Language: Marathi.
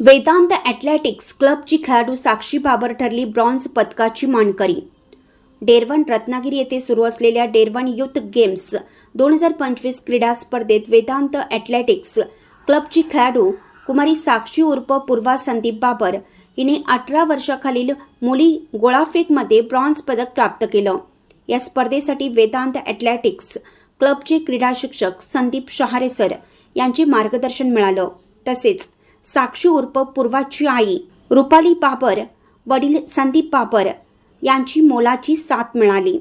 वेदांत ॲथलेटिक्स क्लबची खेळाडू साक्षी बाबर ठरली ब्रॉन्झ पदकाची मानकरी. डेरवण रत्नागिरी येथे सुरू असलेल्या डेरवण युथ गेम्स दोन हजार पंचवीस क्रीडा स्पर्धेत वेदांत ॲथलेटिक्स क्लबची खेळाडू कुमारी साक्षी उर्फ पूर्वा संदीप बाबर हिने अठरा वर्षाखालील मुली गोळाफेकमध्ये ब्रॉन्झ पदक प्राप्त केलं. या स्पर्धेसाठी वेदांत ॲथलेटिक्स क्लबचे क्रीडा शिक्षक संदीप शहारे सर यांचे मार्गदर्शन मिळालं. तसेच साक्षी उर्फ पूर्वाची आई रुपाली बाबर वडील संदीप बाबर यांची मोलाची साथ मिळाली.